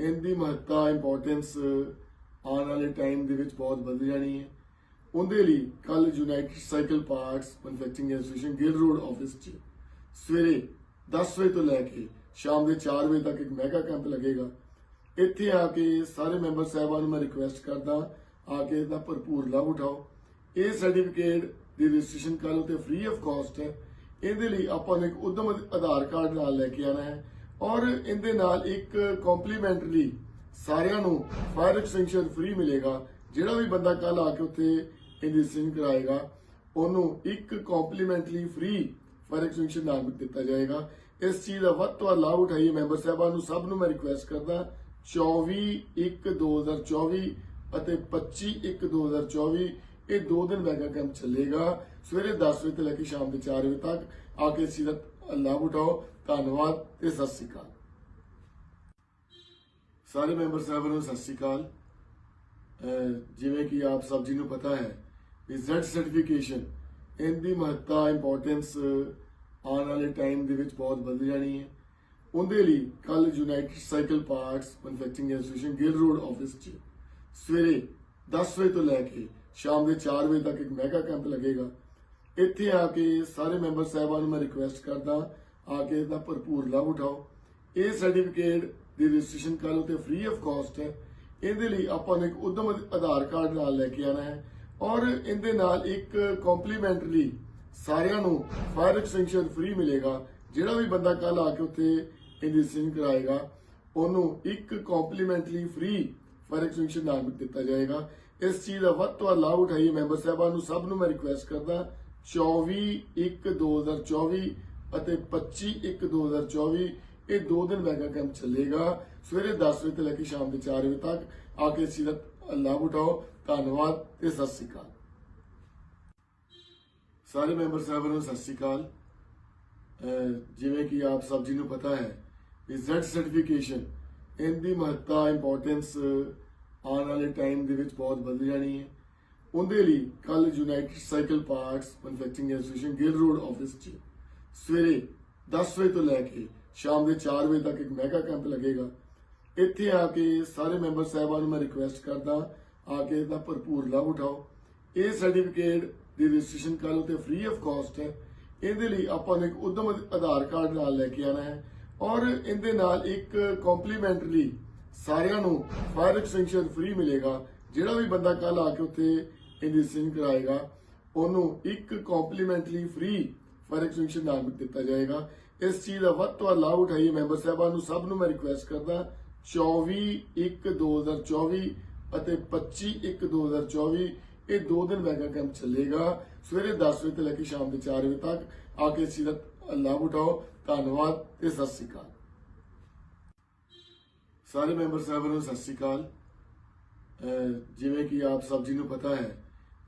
ਇਹਦੀ ਮਹੱਤਤਾ ਇੰਪੋਰਟੈਂਸ ਆਉਣ ਵਾਲੇ ਟਾਈਮ ਦੇ ਵਿੱਚ ਬਹੁਤ ਵੱਧ ਜਾਣੀ ਹੈ। ਉਹਦੇ ਲਈ ਕੱਲ united cycle parts manufacturing association Gill road office 'ਚ ਸਵੇਰੇ 10 ਵਜੇ ਤੋਂ ਲੈ ਕੇ ਸ਼ਾਮ ਦੇ 4 ਵਜੇ ਤੱਕ ਇੱਕ ਮੈਗਾ ਕੈਂਪ ਲੱਗੇਗਾ। ਇੱਥੇ ਆ ਕੇ ਸਾਰੇ ਮੈਂਬਰ ਸਾਹਿਬਾਨ ਨੂੰ ਮੈਂ ਰਿਕੁਐਸਟ ਕਰਦਾ, ਆ ਕੇ ਇਹਦਾ ਭਰਪੂਰ ਲਾਭ ਉਠਾਓ। ਇਹ ਸਰਟੀਫਿਕੇਟ ਦੀ ਰਜਿਸਟ੍ਰੇਸ਼ਨ ਕਰੋ ਤੇ ਫ੍ਰੀ ਆਫ ਕਾਸਟ ਹੈ। ਇਹਦੇ ਲਈ ਆਪਾਂ ਨੂੰ ਇੱਕ ਉਦਮ ਆਧਾਰ ਕਾਰਡ ਨਾਲ ਲੈ ਕੇ ਆਣਾ ਹੈ। ਔਰ ਇਹਦੇ ਨਾਲ ਇੱਕ ਕੰਪਲੀਮੈਂਟਰੀ ਸਾਰਿਆਂ ਨੂੰ ਫਾਇਰ ਐਕਸਟੈਂਸ਼ਨ ਫ੍ਰੀ ਮਿਲੇਗਾ, ਜਿਹੜਾ ਵੀ ਬੰਦਾ ਕੱਲ ਆ ਕੇ ਉੱਥੇ ਇਹਦੀ ਰਜਿਸਟ੍ਰੇਸ਼ਨ ਕਰਾਏਗਾ, ਉਹਨੂੰ ਇੱਕ ਕੰਪਲੀਮੈਂਟਰੀ ਫ੍ਰੀ ਫਾਇਰ ਐਕਸਟੈਂਸ਼ਨ ਨਾਲ ਦਿੱਤਾ ਜਾਏਗਾ। ਇਸ ਚੀਜ਼ ਦਾ ਵੱਧ ਤੋਂ ਲਾਭ ਉਠਾਈਏ ਮੈਂਬਰ ਸਾਹਿਬਾਨ ਨੂੰ, ਸਭ ਨੂੰ ਮੈਂ ਰਿਕੁਐਸਟ ਕਰਦਾ 24 1 2024 ਅਤੇ 25 1 2024 ਇਹ ਦੋ ਦਿਨ ਮੈਗਾ ਕੈਂਪ ਚੱਲੇਗਾ। ਸਵੇਰੇ 10 ਵਜੇ ਤੋਂ ਲੈ ਕੇ ਸ਼ਾਮ ਦੇ 4 ਵਜੇ ਤੱਕ ਆ ਕੇ ਇਸ ਚੀਜ਼ ਦਾ ਲਾਭ ਉਠਾਓ। ਧੰਨਵਾਦ ਤੇ ਸਤਿ ਸ੍ਰੀ ਅਕਾਲ। ਸਾਰੇ ਮੈਂਬਰ ਸਾਹਿਬਾਨ ਨੂੰ ਸਤਿ ਸ੍ਰੀ ਅਕਾਲ। ਜਿਵੇਂ ਕਿ ਆਪ ਸਭ ਜੀ ਨੂੰ ਪਤਾ ਹੈ ਕਿ Z ਸਰਟੀਫਿਕੇਸ਼ਨ ਇਹਦੀ ਮਹੱਤਤਾ ਇੰਪੋਰਟੈਂਸ ਆਉਣ ਵਾਲੇ ਟਾਈਮ ਦੇ ਵਿੱਚ ਬਹੁਤ ਵੱਧ ਜਾਣੀ ਹੈ। ਉਹਦੇ ਲਈ ਕੱਲ united cycle parts manufacturing association Gill road office 'ਚ ਸਵੇਰੇ 10 ਵਜੇ ਤੋਂ ਲੈ ਕੇ ਸ਼ਾਮ ਦੇ 4 ਵਜੇ ਤੱਕ ਇੱਕ ਮੈਗਾ ਕੈਂਪ ਲੱਗੇਗਾ। ਇੱਥੇ ਆ ਕੇ ਸਾਰੇ ਮੈਂਬਰ ਸਾਹਿਬਾਨ ਨੂੰ ਮੈਂ ਰਿਕੁਐਸਟ ਕਰਦਾ ਆ ਕੇ ਇਹਦਾ ਭਰਪੂਰ ਲਾਭ ਉਠਾਓ। ਇਹ ਸਰਟੀਫਿਕੇਟ ਦੀ ਰਜਿਸਟ੍ਰੇਸ਼ਨ ਕਰੋ ਤੇ ਫ੍ਰੀ ਆਫ ਕਾਸਟ ਹੈ। ਇਹਦੇ ਲਈ ਆਪਾਂ ਨੂੰ ਇੱਕ ਉਦਮ ਆਧਾਰ ਕਾਰਡ ਨਾਲ ਲੈ ਕੇ ਆਣਾ ਹੈ ਔਰ ਇਹਦੇ ਨਾਲ ਇੱਕ ਕੰਪਲੀਮੈਂਟਰੀ ਸਾਰਿਆਂ ਨੂੰ ਫਾਇਰ ਐਕਸਟੈਂਸ਼ਨ ਫ੍ਰੀ ਮਿਲੇਗਾ। ਜਿਹੜਾ ਵੀ ਬੰਦਾ ਕੱਲ ਆ ਕੇ ਉੱਥੇ ਇਹਦੀ ਰਜਿਸਟ੍ਰੇਸ਼ਨ ਕਰਾਏਗਾ, ਉਹਨੂੰ ਇੱਕ ਕੰਪਲੀਮੈਂਟਰੀ ਫ੍ਰੀ ਫਾਇਰ ਐਕਸਟੈਂਸ਼ਨ ਨਾਲ ਦਿੱਤਾ ਜਾਏਗਾ। ਇਸ ਚੀਜ਼ ਦਾ ਵੱਧ ਤੋਂ ਲਾਭ ਉਠਾਈਏ। ਮੈਂਬਰ ਸਾਹਿਬਾਨ ਨੂੰ ਸਭ ਨੂੰ ਮੈਂ ਰਿਕੁਐਸਟ ਕਰਦਾ 24 1 2024 ਅਤੇ 25 1 2024 ਇਹ ਦੋ ਦਿਨ ਮੈਗਾ ਕੈਂਪ ਚੱਲੇਗਾ। ਸਵੇਰੇ 10 ਵਜੇ ਤੋਂ ਲੈ ਕੇ ਸ਼ਾਮ ਦੇ 4 ਵਜੇ ਤੱਕ ਆ ਕੇ ਇਸ ਲਾਭ ਉਠਾਓ। ਧੰਨਵਾਦ ਤੇ ਸਤਿ ਸ੍ਰੀ ਅਕਾਲ। ਸਾਰੇ ਮੈਂਬਰ ਸਾਹਿਬਾਨ ਨੂੰ ਸਤਿ ਸ੍ਰੀ ਅਕਾਲ। ਜਿਵੇਂ ਕਿ ਆਪ ਸਭ ਜੀ ਨੂੰ ਪਤਾ ਹੈ ਕਿ Z ਸਰਟੀਫਿਕੇਸ਼ਨ ਇਹਦੀ ਮਹੱਤਤਾ ਇੰਪੋਰਟੈਂਸ ਆਉਣ ਵਾਲੇ ਟਾਈਮ ਦੇ ਵਿੱਚ ਬਹੁਤ ਵੱਧ ਜਾਣੀ ਹੈ। ਉਹਦੇ ਲਈ ਕੱਲ united cycle parts manufacturing association Gill road office 'ਚ ਸਵੇਰੇ 10 ਵਜੇ ਤੋਂ ਲੈ ਕੇ ਸ਼ਾਮ ਦੇ 4 ਵਜੇ ਤੱਕ ਇੱਕ ਮੈਗਾ ਕੈਂਪ ਲੱਗੇਗਾ। ਇੱਥੇ ਆ ਕੇ ਸਾਰੇ ਮੈਂਬਰ ਸਾਹਿਬਾਨ ਨੂੰ ਮੈਂ ਰਿਕੁਐਸਟ ਕਰਦਾ, ਆ ਕੇ ਇਹਦਾ ਭਰਪੂਰ ਲਾਭ ਉਠਾਓ। ਇਹ ਸਰਟੀਫਿਕੇਟ ਦੀ ਰਜਿਸਟ੍ਰੇਸ਼ਨ ਕਰੋ ਤੇ ਫ੍ਰੀ ਆਫ ਕਾਸਟ ਹੈ। ਇਹਦੇ ਲਈ ਆਪਾਂ ਨੂੰ ਇੱਕ ਉਦਮ ਆਧਾਰ ਕਾਰਡ ਨਾਲ ਲੈ ਕੇ ਆਣਾ ਹੈ। ਔਰ ਇਹਦੇ ਨਾਲ ਇੱਕ ਕੰਪਲੀਮੈਂਟਰੀ ਸਾਰਿਆਂ ਨੂੰ ਫਾਇਰ ਐਕਸਟੈਂਸ਼ਨ ਫ੍ਰੀ ਮਿਲੇਗਾ। ਜਿਹੜਾ ਵੀ ਬੰਦਾ ਕੱਲ ਆ ਕੇ ਉੱਥੇ ਇਹਦੀ ਰਜਿਸਟ੍ਰੇਸ਼ਨ ਕਰਾਏਗਾ, ਉਹਨੂੰ ਇੱਕ ਕੰਪਲੀਮੈਂਟਰੀ ਫ੍ਰੀ ਫਾਇਰ ਐਕਸਟੈਂਸ਼ਨ ਨਾਲ ਦਿੱਤਾ ਜਾਏਗਾ। ਇਸ ਚੀਜ਼ ਦਾ ਵੱਧ ਤੋਂ ਲਾਭ ਉਠਾਈਏ। ਮੈਂਬਰ ਸਾਹਿਬਾਨ ਨੂੰ ਸਭ ਨੂੰ ਮੈਂ ਰਿਕੁਐਸਟ ਕਰਦਾ 24 1 2024 ਅਤੇ 25 1 2024 ਇਹ ਦੋ ਦਿਨ ਮੈਗਾ ਕੈਂਪ ਚੱਲੇਗਾ। ਸਵੇਰੇ 10 ਵਜੇ ਤੋਂ ਲੈ ਕੇ ਸ਼ਾਮ ਦੇ 4 ਵਜੇ ਤੱਕ ਆ ਕੇ ਇਸ ਚੀਜ਼ ਦਾ ਲਾਭ ਉਠਾਓ। ਧੰਨਵਾਦ ਤੇ ਸਤਿ ਸ੍ਰੀ ਅਕਾਲ। ਸਾਰੇ ਮੈਂਬਰ ਸਾਹਿਬਾਨ ਨੂੰ ਸਤਿ ਸ੍ਰੀ ਅਕਾਲ। ਅਹ ਜਿਵੇਂ ਕਿ ਆਪ ਸਭ ਜੀ ਨੂੰ ਪਤਾ ਹੈ